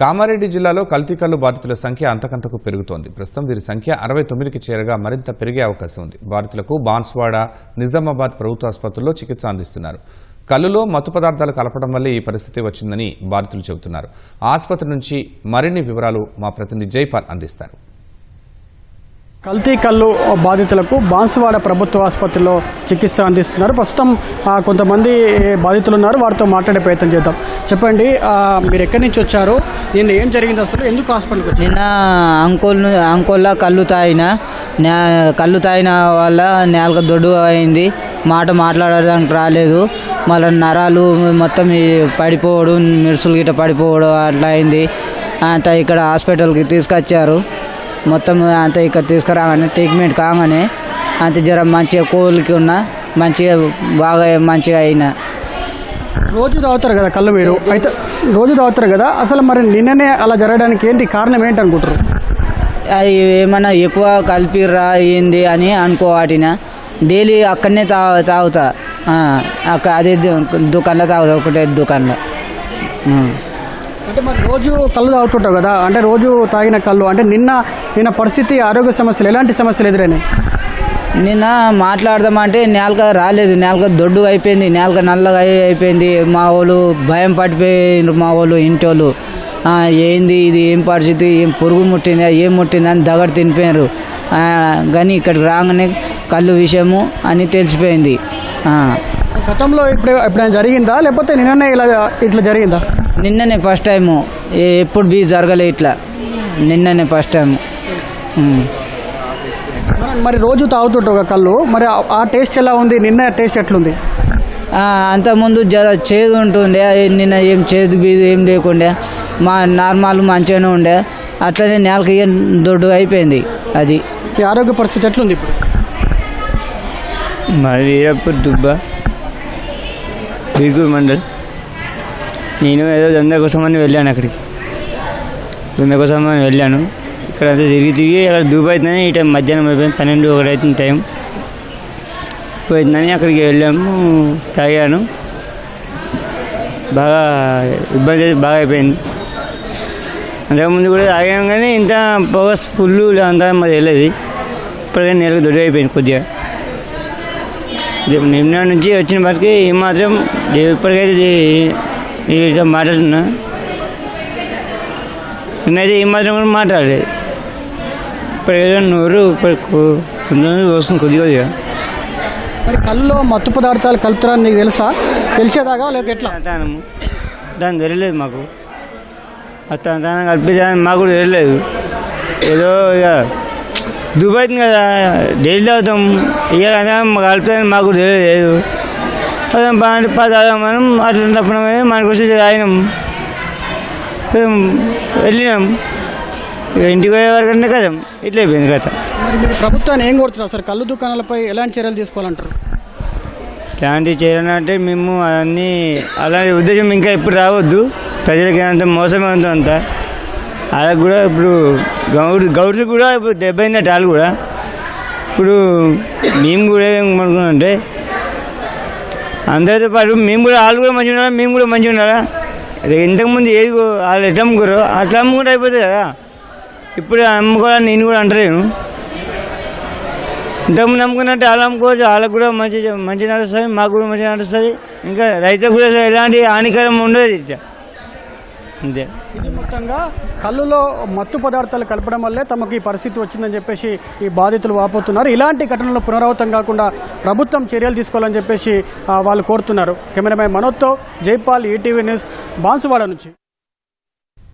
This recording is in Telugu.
కామారెడ్డి జిల్లాలో కల్తీ కల్లు బాధితుల సంఖ్య అంతకంతకు పెరుగుతోంది. ప్రస్తుతం వీరి సంఖ్య అరవై తొమ్మిదికి చేరగా మరింత పెరిగే అవకాశం ఉంది. బాధితులకు బాన్స్వాడ నిజామాబాద్ ప్రభుత్వ ఆసుపత్రుల్లో చికిత్స అందిస్తున్నారు. కళ్ళులో మత్తు పదార్థాలు కలపడం వల్లే ఈ పరిస్థితి వచ్చిందని బాధితులు చెబుతున్నారు. ఆసుపత్రి నుంచి మరిన్ని వివరాలు మా ప్రతినిధి జైపాల్ అందిస్తారు. కల్తీ కళ్ళు బాధితులకు బాన్సువాడ ప్రభుత్వ ఆసుపత్రిలో చికిత్స అందిస్తున్నారు. ప్రస్తుతం కొంతమంది బాధితులు ఉన్నారు వారితో మాట్లాడే ప్రయత్నం చేద్దాం. చెప్పండి మీరు ఎక్కడి నుంచి వచ్చారు? నిన్న ఏం జరిగింది అసలు? ఎందుకు హాస్పిటల్కి నిన్న అంకోల్ అంకోల్లా కళ్ళు తాగిన నే- కళ్ళు తాగిన వల్ల నేలకు దొడ్డు అయింది. మాట మాట్లాడడానికి రాలేదు. మళ్ళీ నరాలు మొత్తం పడిపోవడం మిరుసులు గిట్ట పడిపోవడం అట్లా అయింది. అంత ఇక్కడ హాస్పిటల్కి తీసుకొచ్చారు. మొత్తం అంత ఇక్కడ తీసుకురాగానే ట్రీట్మెంట్ కాగానే అంత జ్వరం మంచిగా కోలికి ఉన్న మంచిగా బాగా మంచిగా అయినా. రోజు తాగుతారు కదా కళ్ళు మీరు? అయితే రోజు తాగుతారు కదా? అసలు మరి నిన్ననే అలా జరగడానికి ఏంటి కారణం ఏంటి అనుకుంటారు అది ఏమన్నా ఎక్కువ కలిపిర్రా అయింది అని అనుకోవాటిన. డైలీ అక్కడనే తా తాగుతా. అక్క అదే దుకాణంలో తాగుతా ఒకటే దుకాణంలో. అంటే మరి రోజు కళ్ళు తాగుతుంటావు కదా అంటే రోజు తాగిన కళ్ళు అంటే నిన్న నిన్న పరిస్థితి ఆరోగ్య సమస్యలు ఎలాంటి సమస్యలు ఎదురైనాయి? నిన్న మాట్లాడదామంటే నేలక రాలేదు నేలక దొడ్డు అయిపోయింది నేలక నల్లగా అయి- అయిపోయింది. మా వాళ్ళు భయం పడిపోయిండ్రు మా వాళ్ళు ఇంటోళ్ళు. ఏంది ఇది ఏం పరిస్థితి ఏం పురుగు ముట్టిందా ఏం ముట్టిందా అని దగడ తినిపోయారు కానీ ఇక్కడికి రాగానే కళ్ళు విషయము అని తెలిసిపోయింది. గతంలో ఇప్పుడు ఎప్పుడైనా జరిగిందా? లేకపోతే నిన్ననే ఇలా ఇట్లా జరిగిందా? నిన్ననే ఫస్ట్ టైము ఎప్పుడు బీ జరగలే ఇట్లా. నిన్ననే ఫస్ట్ టైము. మరి- మరి రోజు తాగుతుంటావు కదా కళ్ళు? మరి ఆ- ఆ టేస్ట్ ఎలా ఉంది? నిన్న టేస్ట్ ఎట్లుంది? ఆ, అంతకుముందు జర చేదు ఉంటుండే. నిన్న ఏం చేదు బీదు ఏం లేకుండే. మా నార్మల్ మంచిగానే ఉండే. అట్లనే నేలకి ఏం దొడ్డు అయిపోయింది అది. ఈ ఆరోగ్య పరిస్థితి ఎట్లుంది ఇప్పుడు? మాది వీరప్పూర్ దుబ్బ? బీగూర్ మండల్. నేను ఏదో దందా కోసమని వెళ్ళాను అక్కడికి. దందా కోసమని వెళ్ళాను. ఇక్కడ అంతా తిరిగి తిరిగి అక్కడ దూపైతుందని అవుతుందని ఈ టైం మధ్యాహ్నం అయిపోయింది. పన్నెండు ఒకటి అవుతుంది టైం. పోయిందని అక్కడికి వెళ్ళాము తాగాను. బాగా ఇబ్బంది అయితే బాగా అయిపోయింది. అంతకుముందు కూడా తాగాం కానీ ఇంత పొగ ఫుల్ అంతా మాది వెళ్ళేది. ఇప్పటికైనా నెలకు దొడ్డి అయిపోయింది కొద్దిగా. నిన్న నుంచి వచ్చిన వారికి ఏమాత్రం మాత్రం ఇప్పటికైతే ఇట్లా మాట్లాడుతున్నా. నిన్నైతే ఈ మాత్రం కూడా మాట్లాడలేదు ఇప్పటికైతే నోరు ఇప్పుడు కొంచెం వస్తుంది కొద్ది కొద్దిగా. మరి కళ్ళులో మత్తు పదార్థాలు కలుపుతారని నీకు తెలుసా? తెలిసేదాకా లేక ఎట్లా? సంతానము. దాని తెలియలేదు మాకు. సంతానం కల్పించాలని మాకు కూడా తెలియలేదు. ఏదో ఇక దుబాయ్ కదా డైలీ తాగుతాం ఇక కలుపుతామని మాకు కూడా తెలియలేదు. అదే బాగా పది మనం అట్లా మనకు వచ్చి ఉం, వెళ్ళినాం. ఇక ఇంటికి పోయే వరకంటే కదా ఇట్లా అయిపోయింది కథ. ప్రభుత్వాన్ని ఏం కోరుతున్నారు సార్? కళ్ళు దుకాణాలపై ఎలాంటి చర్యలు తీసుకోవాలంటారు? ఇలాంటివి చేయాలంటే మేము అవన్నీ అలాంటి ఉద్దేశం ఇంకా ఎప్పుడు రావద్దు. ప్రజలకి అంత మోసం అంత అంత. వాళ్ళకి కూడా ఇప్పుడు గౌడ్ గౌడ్స్ కూడా ఇప్పుడు దెబ్బ అయినట్టు వాళ్ళు కూడా. ఇప్పుడు మేము కూడా ఏమనుకున్నామంటే అందరితో పాటు మేము కూడా వాళ్ళు కూడా మంచిగా ఉన్నారా? మేము కూడా మంచిగా ఉన్నారా? ఇంతకుముందు ఏది వాళ్ళు ఎట్లా అమ్ముకోరు అట్లా అమ్ముకుంటే అయిపోతుంది కదా. ఇప్పుడు అమ్ముకోవాలని నేను కూడా అంటలేను. ఇంతకుముందు అమ్ముకున్నట్టు వాళ్ళు అమ్ముకోవచ్చు వాళ్ళకు కూడా మంచి మంచి నడుస్తుంది మాకు కూడా మంచిగా నడుస్తుంది ఇంకా రైతులకు కూడా ఎలాంటి హానికరం ఉండదు ఇట్లా. ఇది మొత్తంగా కళ్ళులో మత్తు పదార్థాలు కలపడం వల్లే తమకు ఈ పరిస్థితి వచ్చిందని చెప్పేసి ఈ బాధితులు వాపోతున్నారు. ఇలాంటి ఘటనలు పునరావృతం కాకుండా ప్రభుత్వం చర్యలు తీసుకోవాలని చెప్పేసి వాళ్ళు కోరుతున్నారు. కెమెరామెన్ మనోజ్తో జైపాల్ ఈటీవీ న్యూస్ బాన్సువాడ నుంచి.